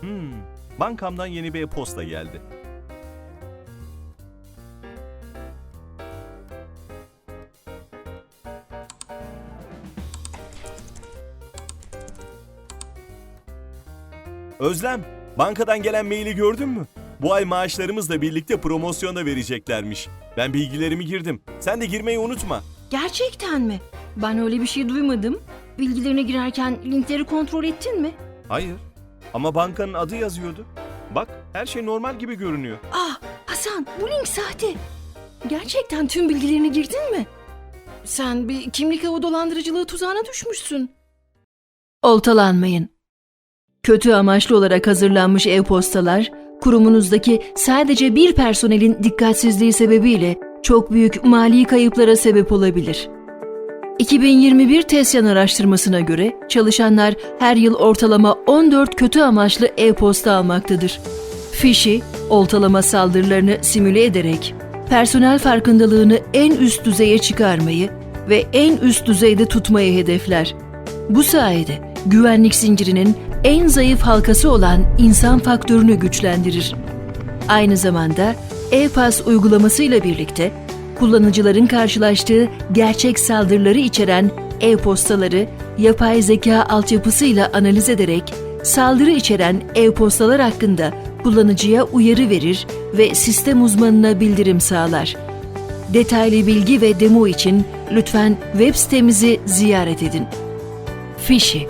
Hmm, bankamdan yeni bir e-posta geldi. Özlem, bankadan gelen maili gördün mü? Bu ay maaşlarımızla birlikte promosyona vereceklermiş. Ben bilgilerimi girdim. Sen de girmeyi unutma. Gerçekten mi? Ben öyle bir şey duymadım. Bilgilerine girerken linkleri kontrol ettin mi? Hayır. Ama bankanın adı yazıyordu. Bak, her şey normal gibi görünüyor. Ah Hasan bu link sahte. Gerçekten tüm bilgilerini girdin mi? Sen bir kimlik avı dolandırıcılığı tuzağına düşmüşsün. Oltalanmayın. Kötü amaçlı olarak hazırlanmış e-postalar, kurumunuzdaki sadece bir personelin dikkatsizliği sebebiyle çok büyük mali kayıplara sebep olabilir. 2021 TESYAN araştırmasına göre çalışanlar her yıl ortalama 14 kötü amaçlı e-posta almaktadır. Fişi, oltalama saldırılarını simüle ederek personel farkındalığını en üst düzeye çıkarmayı ve en üst düzeyde tutmayı hedefler. Bu sayede güvenlik zincirinin en zayıf halkası olan insan faktörünü güçlendirir. Aynı zamanda e-pas uygulamasıyla birlikte kullanıcıların karşılaştığı gerçek saldırıları içeren e-postaları yapay zeka altyapısıyla analiz ederek saldırı içeren e-postalar hakkında kullanıcıya uyarı verir ve sistem uzmanına bildirim sağlar. Detaylı bilgi ve demo için lütfen web sitemizi ziyaret edin. Fişi